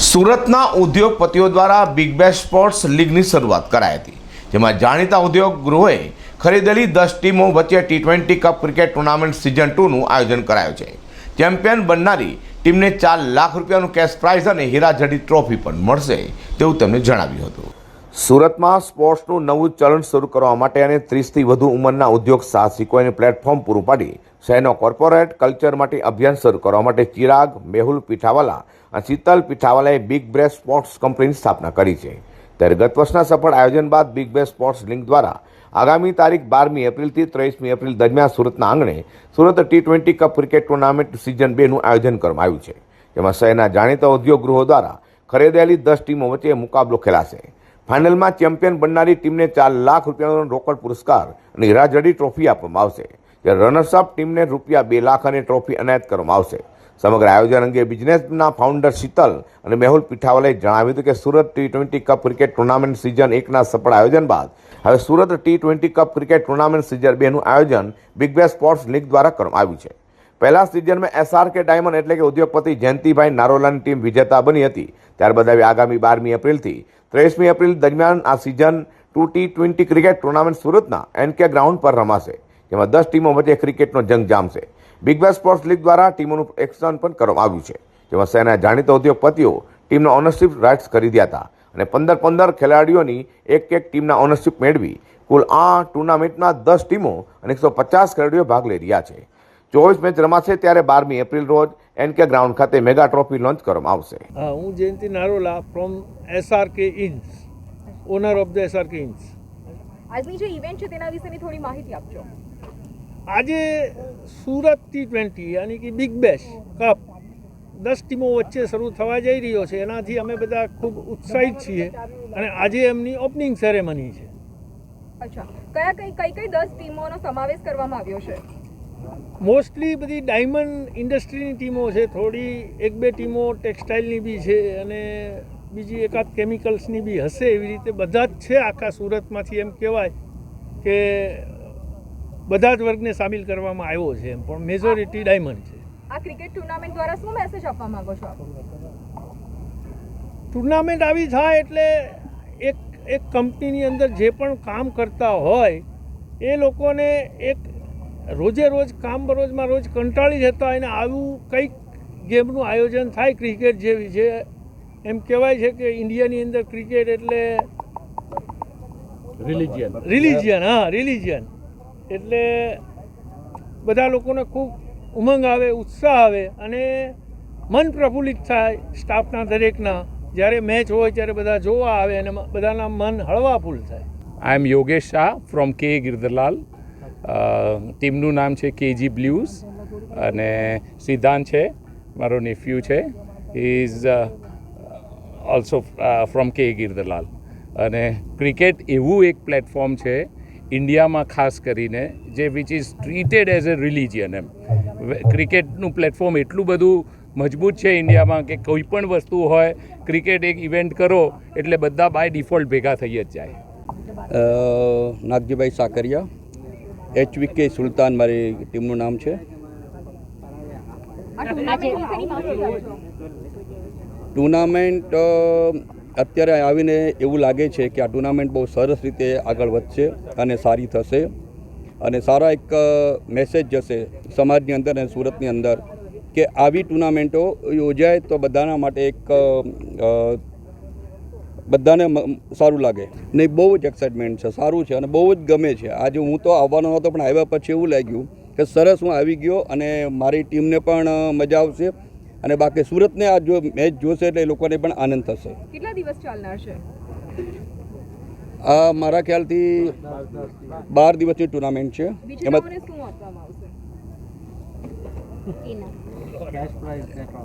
સુરતના ઉદ્યોગપતિઓ દ્વારા બિગ બેશ સ્પોર્ટ્સ લીગની શરૂઆત કરાઈ હતી, જેમાં જાણીતા ઉદ્યોગ ગૃહોએ ખરીદેલી દસ ટીમો વચ્ચે T twenty cup cricket tournament season ટુનું આયોજન કરાયું છે. ચેમ્પિયન બનનારી ટીમને ચાર લાખ રૂપિયાનું કેશ પ્રાઇઝ અને હીરાજડી ટ્રોફી પણ મળશે તેવું તેમણે જણાવ્યું હતું. સુરતમાં સ્પોર્ટ્સનું નવું ચલણ શરૂ કરવા માટે અને ત્રીસથી વધુ ઉંમરના ઉદ્યોગ સાહસિકોને પ્લેટફોર્મ પૂરું પાડી શહેરનો કોર્પોરેટ કલ્ચર માટે અભિયાન શરૂ કરવા માટે ચિરાગ, મેહુલ પીઠાવાલા અને શીતલ પીઠાવાલાએ બિગ બ્રેસ સ્પોર્ટ્સ કંપનીની સ્થાપના કરી છે. ત્યારે ગત વર્ષના સફળ આયોજન બાદ બિગ બેસ સ્પોર્ટ્સ લિંક દ્વારા આગામી તારીખ બારમી એપ્રિલથી ત્રેવીસમી એપ્રિલ દરમિયાન સુરતના આંગણે Surat T twenty cup cricket tournament season બેનું આયોજન કરવામાં આવ્યું છે. જેમાં શહેરના જાણીતા ઉદ્યોગ ગૃહો દ્વારા ખરીદેલી દસ ટીમો વચ્ચે મુકાબલો ખેલાશે. ફાઇનલમાં ચેમ્પિયન બનનારી ટીમને ચાર લાખ રૂપિયાનો રોકડ પુરસ્કાર અને હીરાજડી ટ્રોફી આપવામાં આવશે. જ્યારે રનર્સઅપ ટીમને રૂપિયા બે લાખ અને ટ્રોફી એનાયત કરવામાં આવશે. સમગ્ર આયોજન અંગે બિઝનેસના ફાઉન્ડર શીતલ અને મેહુલ પીઠાવાલાએ જણાવ્યું હતું કે Surat T twenty cup cricket tournament season એકના સફળ આયોજન બાદ હવે Surat T twenty cup cricket tournament season બેનું આયોજન બિગ બેસ સ્પોર્ટ્સ લીગ દ્વારા કરવામાં આવ્યું છે. પહેલા સિઝનમાં એસઆરકે ડાયમંડ એટલે કે ઉદ્યોગપતિ જયંતિભાઈ નારોલાની ટીમ વિજેતા બની હતી. ત્યારબાદ હવે આગામી બારમી એપ્રિલથી ત્રેવીસમી એપ્રિલ દરમિયાન આ season two T twenty cricket tournament સુરતના એનકે ગ્રાઉન્ડ પર રમાશે. જેમાં દસ ટીમો વચ્ચે ક્રિકેટનો જંગ જામશે. બિગ બેસ સ્પોર્ટ્સ લીગ દ્વારા ટીમોનું એક્શન પણ કરવામાં આવ્યું છે. જેમાં શહેરના જાણીતા ઉદ્યોગપતિઓ ટીમનો ઓનરશિપ રાઇટ્સ ખરીદ્યા હતા અને પંદર પંદર ખેલાડીઓની એક એક ટીમના ઓનરશિપ મેળવી કુલ આ ટુર્નામેન્ટમાં દસ ટીમો અને એકસો પચાસ ખેલાડીઓ ભાગ લઈ રહ્યા છે. ચોવીસ મેચ રમાશે ત્યારે બારમી એપ્રિલ રોજ એનકે ગ્રાઉન્ડ ખાતે મેગા ટ્રોફી લોન્ચ કરવામાં આવશે. હા હું Jayanti Narola from SRK Inns owner of the SRK Inns આજની જે ઇવેન્ટ છે તેના વિશેની થોડી માહિતી આપજો. આજે સુરત ટી ટ્વેન્ટી યાની કે બિગ બેશ કપ દસ ટીમો વચ્ચે શરૂ થવા જઈ રહ્યો છે. એનાથી અમે બધા ખૂબ ઉત્સાહિત છીએ અને આજે એમની ઓપનિંગ સેરેમની છે. અચ્છા. કયા કઈ કઈ કઈ દસ ટીમોનો સમાવેશ કરવામાં આવ્યો છે? મોસ્ટલી બધી ડાયમંડ ઇન્ડસ્ટ્રીની ટીમો છે. થોડી એક બે ટીમો ટેક્સટાઇલની બી છે અને બીજી એકાદ કેમિકલ્સની બી હશે એવી રીતે. બધા જ છે આખા સુરતમાંથી એમ કહેવાય કે બધા જ વર્ગને સામેલ કરવામાં આવ્યો છે એમ પણ મેજોરિટી ડાયમંડ છે. આ ક્રિકેટ ટુર્નામેન્ટ દ્વારા શું મેસેજ આપવા માંગો છો આપ? ટુર્નામેન્ટ આવી થાય એટલે એક એક કંપનીની અંદર જે પણ કામ કરતા હોય એ લોકોને એક રોજે રોજ કામ બરોજમાં રોજ કંટાળી જતા હોય ને આવું કંઈક ગેમનું આયોજન થાય ક્રિકેટ જેવી છે. એમ કહેવાય છે કે ઇન્ડિયાની અંદર ક્રિકેટ એટલે રિલિજિયન રિલિજિયન હા રિલિજિયન એટલે બધા લોકોને ખૂબ ઉમંગ આવે, ઉત્સાહ આવે અને મન પ્રફુલ્લિત થાય સ્ટાફના દરેકના. જ્યારે મેચ હોય ત્યારે બધા જોવા આવે અને બધાના મન હળવા ફૂલ થાય I am Yogesh Shah from K Girdharlal ટીમનું નામ છે કેજી બ્લ્યુઝ અને સિદ્ધાંત છે, મારો નેફ્યુ છે. Is also from K Girdharlal અને ક્રિકેટ એવું એક પ્લેટફોર્મ છે ઇન્ડિયામાં ખાસ કરીને જે which is treated as a religion એમ. ક્રિકેટનું પ્લેટફોર્મ એટલું બધું મજબૂત છે ઇન્ડિયામાં કે કોઈ પણ વસ્તુ હોય ક્રિકેટ એક ઇવેન્ટ કરો એટલે બધા બાય ડિફોલ્ટ ભેગા થઈ જ જાય. અ, નાગજીભાઈ સાકરિયા એચવીકે સુલતાન મારી ટીમનું નામ છે. ટુર્નામેન્ટ અત્યારે આવીને એવું લાગે છે કે આ ટુર્નામેન્ટ બહુ સરસ રીતે આગળ વધશે અને સારી થશે. અને સારા એક મેસેજ જશે સમાજની અંદર અને સુરતની અંદર કે આવી ટુર્નામેન્ટો યોજાય તો બધાના માટે એક બધાને સારું લાગે. નહીં બહુ જ એક્સાઇટમેન્ટ છે, સારું છે અને બહુ જ ગમે છે. આજે હું તો આવવાનો હતો પણ આવ્યા પછી એવું લાગ્યું કે સરસ હું આવી ગયો અને મારી ટીમને પણ મજા આવશે. અને બાકી સુરતને આ જો મેચ જોશે એટલે એ લોકોને પણ આનંદ થશે. કેટલા દિવસ ચાલનાર છે? આ મારા ખ્યાલથી બાર દિવસની ટુર્નામેન્ટ છે. એમાં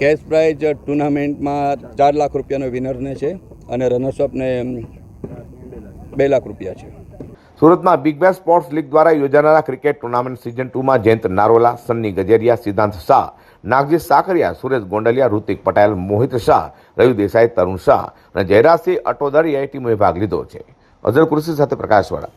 કેશ પ્રાઇઝ ટુર્નામેન્ટમાં ચાર લાખ રૂપિયાનો વિનરને છે અને રનર્સઅપને બે લાખ રૂપિયા છે. સુરતમાં બિગ બેસ સ્પોર્ટ્સ લીગ દ્વારા યોજાનારા ક્રિકેટ ટુર્નામેન્ટ સિઝન ટુમાં જયંત નારોલા, સન્ની ગજેરિયા, સિદ્ધાંત શાહ, નાગજી સાકરિયા સુરેશ ગોંડલિયા, ઋતિક પટેલ, મોહિત શાહ, રવિ દેસાઈ, તરુણ શાહ અને જયરાજસિંહ અટોદરિયાએ ટીમોએ ભાગ લીધો છે. અઝર કૃષિ સાથે પ્રકાશવાળા.